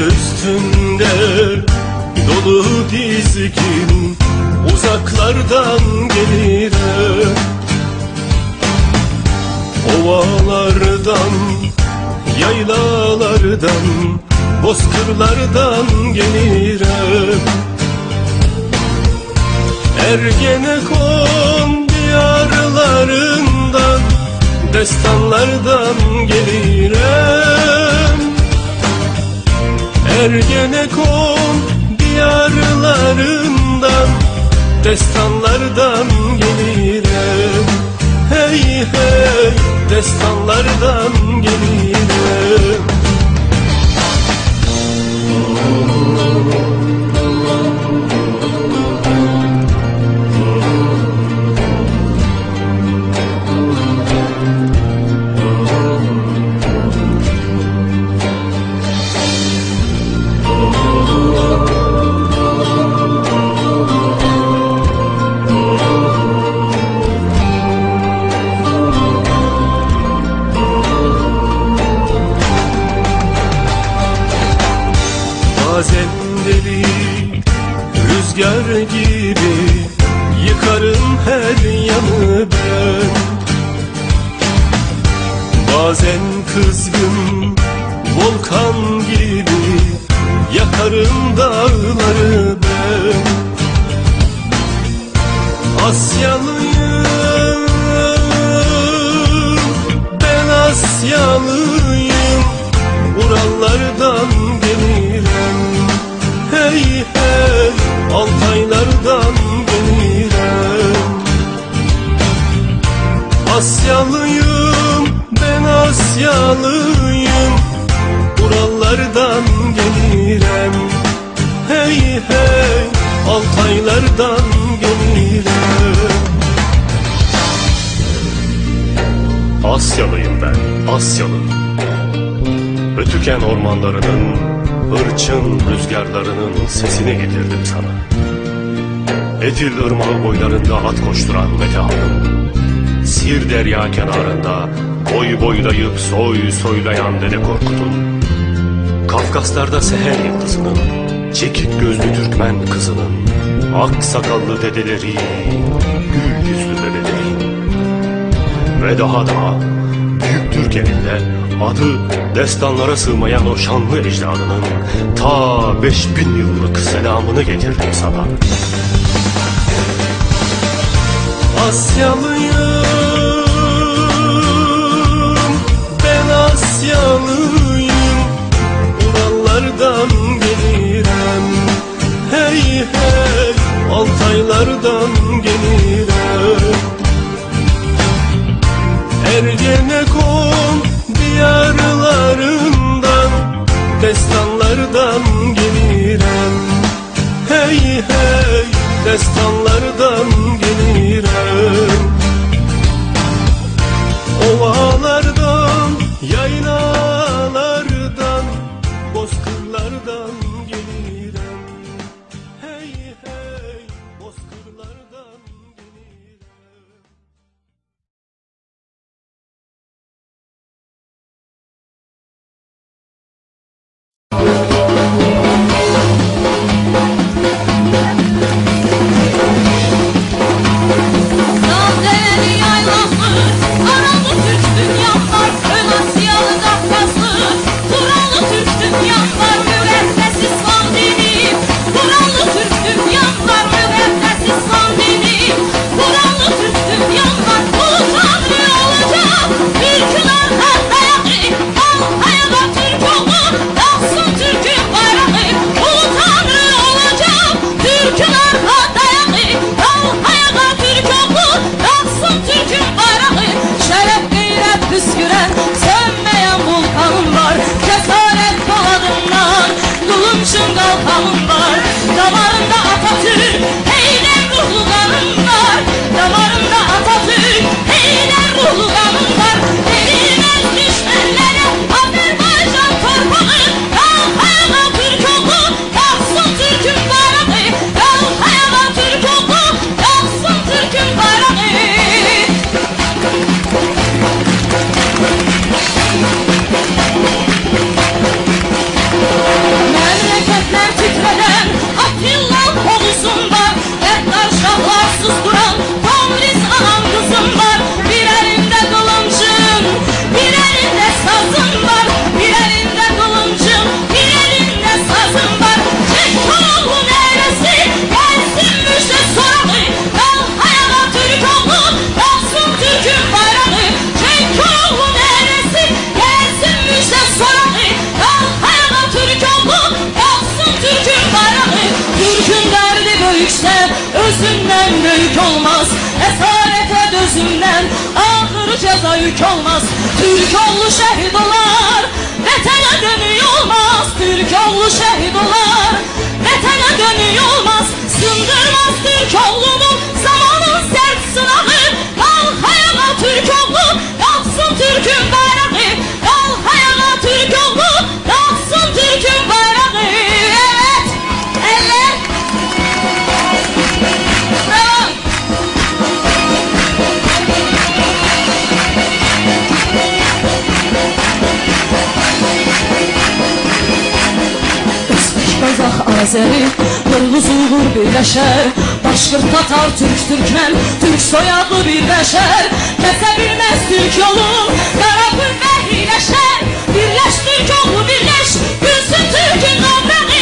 üstünde dolu dizgin uzaklardan gelir. Ovalardan, yaylalardan, bozkırlardan gelir. Ergenekon diyarlarından, destanlardan Ergenekon diyarlarından, destanlardan gelirim Hey hey, destanlardan gelirim Bazen deli rüzgar gibi Yıkarım her yanı ben. Bazen kızgın volkan gibi Yakarım dağları ben. Asyalıyım Asyalıyım Ben Asyalıyım Urallardan gelirim Hey hey Altaylardan gelirim Asyalıyım ben, Asyalı. Ötüken ormanlarının, hırçın rüzgarlarının sesini getirdim sana. Etil ırmağı boylarında at koşturan Metehan'ım. Sir derya kenarında boy boylayıp soy soylayan Dede Korkut'un. Kafkaslarda seher yıldızının, çekik gözlü Türkmen kızının, ak sakallı dedeleri, gül yüzlü bebeleri. Ve daha da Büyük Türk elinde adı destanlara sığmayan o şanlı ecdadının ta 5000 yıllık selamını getirdim sana. Asyalıyım, ben Asyalıyım, Urallardan gelirim. Hey hey, Altaylardan gelirim. Gaza yük olmaz. Türk oğlu şehit olar Vatana dönüyor olmaz Türk oğlu şehit olar Vatana dönüyor olmaz Sındırmaz Türk oğlunu Azeri Hırlı Zulgur birleşer Başkır Tatar Türk Türkmen Türk soyadlı bir beşer. Kese Türk yolu Karabük ve hileşer. Birleş Türk oğlu birleş Gülsün Türk'ün navreni